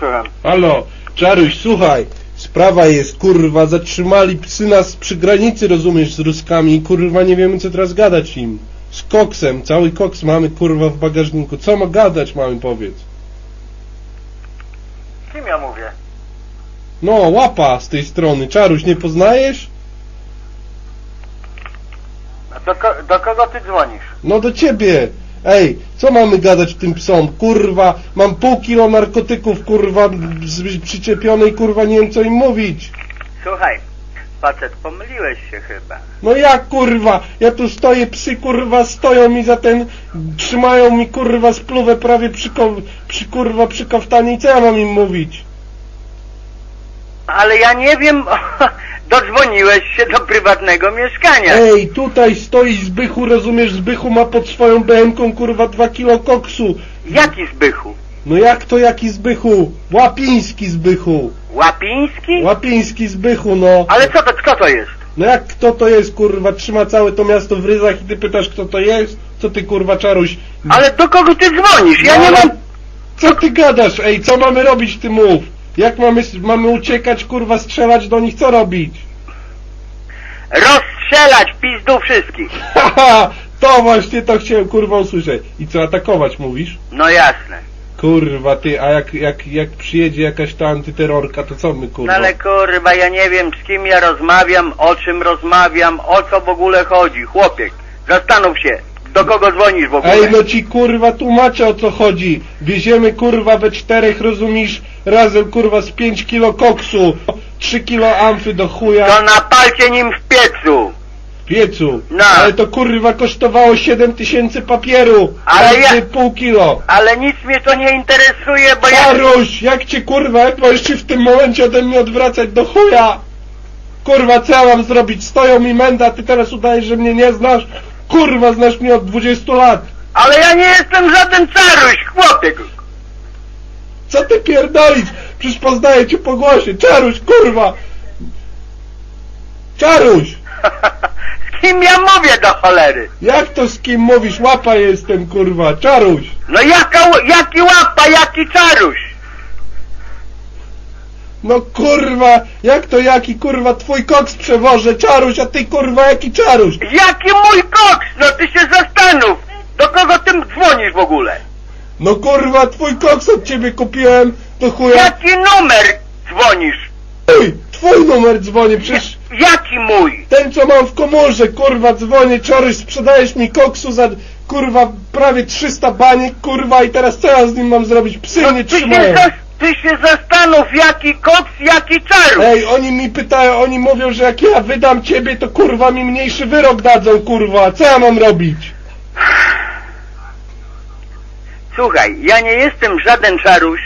słucham. Halo, Czaruś, słuchaj. Sprawa jest, kurwa, zatrzymali psy nas przy granicy, rozumiesz, z Ruskami i kurwa nie wiemy co teraz gadać im. Z koksem, cały koks mamy kurwa w bagażniku. Co ma gadać mamy, powiedz. Z kim ja mówię? No, łapa z tej strony. Czaruś, nie poznajesz? A do, ko- do kogo ty dzwonisz? No do ciebie. Ej, co mamy gadać tym psom? Kurwa, mam pół kilo narkotyków, kurwa, z- przyczepionej, kurwa, nie wiem co im mówić. Słuchaj, facet, pomyliłeś się chyba. No jak kurwa? Ja tu stoję, psy kurwa stoją mi za ten, trzymają mi kurwa spluwę prawie przy, ko, przy kurwa przy kaftanie i co ja mam im mówić? Ale ja nie wiem, dodzwoniłeś się do prywatnego mieszkania. Ej, tutaj stoi Zbychu, rozumiesz, Zbychu ma pod swoją BM-ką kurwa dwa kilo koksu. Jaki Zbychu? No jak to jaki Zbychu? Łapiński Zbychu. Łapiński? Łapiński Zbychu, no. Ale co to, kto to jest? No jak kto to jest kurwa? Trzyma całe to miasto w ryzach i ty pytasz kto to jest? Co ty kurwa czaruś? Ale do kogo ty dzwonisz? Ja No, nie ale mam... Co ty gadasz? Ej, co mamy robić, ty mów? Jak mamy, mamy uciekać, kurwa, strzelać do nich? Co robić? Rozstrzelać pizdu wszystkich. Haha, to właśnie to chciałem, kurwa, usłyszeć. I co, atakować mówisz? No jasne. Kurwa, ty, a jak, jak, jak przyjedzie jakaś ta antyterrorka, to co my, No kurwa? ale kurwa, ja nie wiem z kim ja rozmawiam, o czym rozmawiam, o co w ogóle chodzi. Chłopiek, zastanów się, do kogo dzwonisz w ogóle. Ej, no ci kurwa tłumaczę o co chodzi. Wieziemy kurwa we czterech, rozumiesz, razem kurwa z 5 kilo koksu, 3 kilo amfy do chuja. To napalcie nim w piecu. piecu. No. Ale to kurwa kosztowało 7 tysięcy papieru. Ale ja- pół kilo. Ale nic mnie to nie interesuje, bo ja... Staruś, jak cię kurwa, jak możesz się w tym momencie ode mnie odwracać do chuja? Kurwa, co ja mam zrobić? Stoją mi menda, a ty teraz udajesz, że mnie nie znasz? Kurwa, znasz mnie od 20 lat. Ale ja nie jestem żaden caruś, chłopiek. Co ty pierdolisz? Przecież poznaję cię po głosie. Czaruś, kurwa! Czaruś! Z kim ja mówię do cholery? Jak to z kim mówisz? Łapa jestem, kurwa. Czaruś! No jaka, jaki łapa, jaki caruś? No kurwa, jak to jaki kurwa twój koks przewożę? Czaruś, a ty kurwa jaki czaruś? Jaki mój koks? No ty się zastanów. Do kogo ty dzwonisz w ogóle? No kurwa, twój koks od ciebie kupiłem, to chuja. Jaki numer dzwonisz? Twój, twój numer dzwonię, przecież Jaki mój? ten co mam w komorze, kurwa, dzwonię, czaruś, sprzedajesz mi koksu za kurwa prawie 300 baniek, kurwa i teraz co ja z nim mam zrobić? Psy No mnie ty, się trzymają. zas- ty się zastanów, jaki koks, jaki caruś. Ej, oni mi pytają, oni mówią, że jak ja wydam ciebie, to kurwa mi mniejszy wyrok dadzą, kurwa. Co ja mam robić? Słuchaj, ja nie jestem żaden czaruś.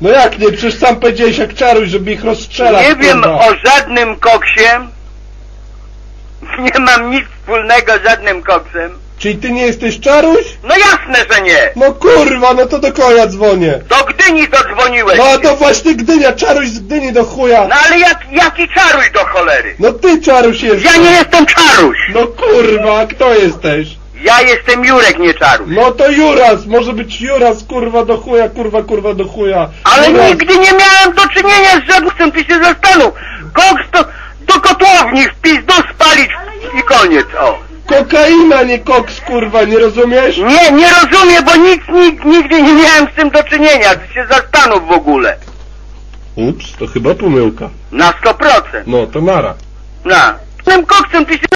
No jak nie, przecież sam powiedziałeś jak czaruś, żeby ich rozstrzelać, Nie wiem kurwa. o żadnym koksie. Nie mam nic wspólnego z żadnym koksem. Czyli ty nie jesteś czaruś? No jasne, że nie. No kurwa, no to do kogo ja dzwonię? Do Gdyni zadzwoniłeś. No to właśnie Gdynia, czaruś z Gdyni do chuja. No ale jak, jaki czaruś do cholery? No ty czaruś jesteś. Ja nie jestem czaruś. No kurwa, a kto jesteś? Ja jestem Jurek, nie czaruś. No to Juras, może być Juras, kurwa do chuja, kurwa, kurwa do chuja. Ale Juras. nigdy nie miałem do czynienia z żadnym, ty się zastanów. Koks to do kotłowni w pizdu spalić i koniec, o. Kokaina, nie koks, kurwa, nie rozumiesz? Nie, nie rozumiem, bo nic, nic nigdy nie miałem z tym do czynienia. Ty się zastanów w ogóle. Ups, to chyba pomyłka. Na 100%. No, to nara. Na. Tym koksem ty się